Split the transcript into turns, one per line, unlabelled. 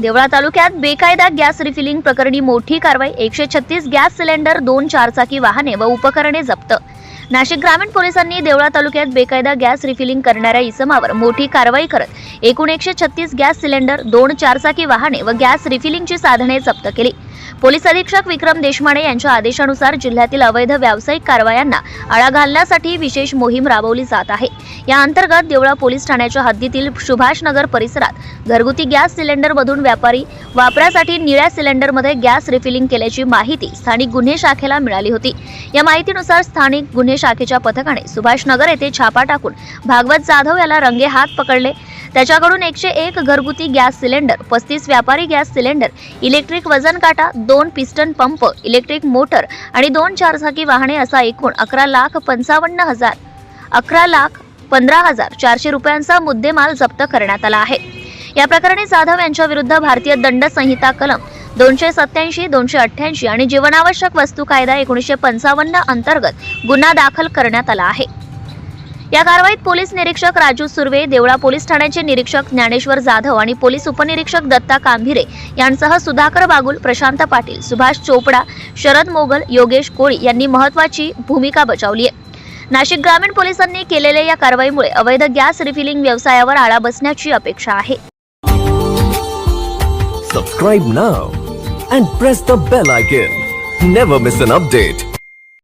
देवळा तालुक्यात बेकायदा gas refilling प्रकरणी मोठी कारवाई एकशे छत्तीस गॅस सिलेंडर दोन चारचाकी वाहने व उपकरणे जप्त. नाशिक ग्रामीण पोलिसांनी देवळा तालुक्यात बेकायदा गॅस रिफिलिंग करणाऱ्या इसमावर मोठी कारवाई करत एकूण एकशे छत्तीस गॅस सिलेंडर दोन चारचाकी वाहने व गॅस रिफिलिंगची साधने जप्त केली. पोलीस अधीक्षक विक्रम देशमाने यांच्या आदेशानुसार जिल्ह्यातील अवैध व्यावसायिक कारवायांना आळा घालण्यासाठी विशेष मोहीम राबवली जात आहे. या अंतर्गत देवळा पोलीस ठाण्याच्या हद्दीतील सुभाषनगर परिसरात घरगुती गॅस सिलेंडरमधून व्यापारी वापरासाठी निळ्या सिलेंडरमध्ये गॅस रिफिलिंग केल्याची माहिती स्थानिक गुन्हे शाखेला मिळाली होती. या माहितीनुसार स्थानिक गुन्हे शाखेच्या पथकाने सुभाषनगर येथे छापा टाकून भागवत जाधव याला रंगे हात पकडले. त्याच्याकडून एकशे एक घरगुती गॅस सिलेंडर पस्तीस व्यापारी गॅस सिलेंडर इलेक्ट्रिक वजन काटा दोन पिस्टन पंप इलेक्ट्रिक मोटर आणि दोन चारचाकी वाहने असा एकूण अकरा लाख पंचावन्न हजार अकरा लाख पंधरा हजार चारशे रुपयांचा मुद्देमाल जप्त करण्यात आला आहे. या प्रकरणी जाधव यांच्या विरुद्ध भारतीय दंड संहिता कलम दोनशे सत्याऐंशी दोनशे अठ्ठ्याऐंशी आणि जीवनावश्यक वस्तू कायदा एकोणीसशे पंचावन्न अंतर्गत गुन्हा दाखल करण्यात आला आहे. या कारवाईत पोलीस निरीक्षक राजू सुर्वे देवळा पोलीस ठाण्याचे निरीक्षक ज्ञानेश्वर जाधव आणि पोलीस उपनिरीक्षक दत्ता कांभिरे यांसह सुधाकर बागुल प्रशांत पाटील सुभाष चोपडा शरद मोगल योगेश कोळी यांनी महत्वाची भूमिका बजावली आहे. नाशिक ग्रामीण पोलिसांनी केलेल्या या कारवाईमुळे अवैध गॅस रिफिलिंग व्यवसायावर आळा बसण्याची अपेक्षा आहे.
Subscribe now and press the bell icon never miss an update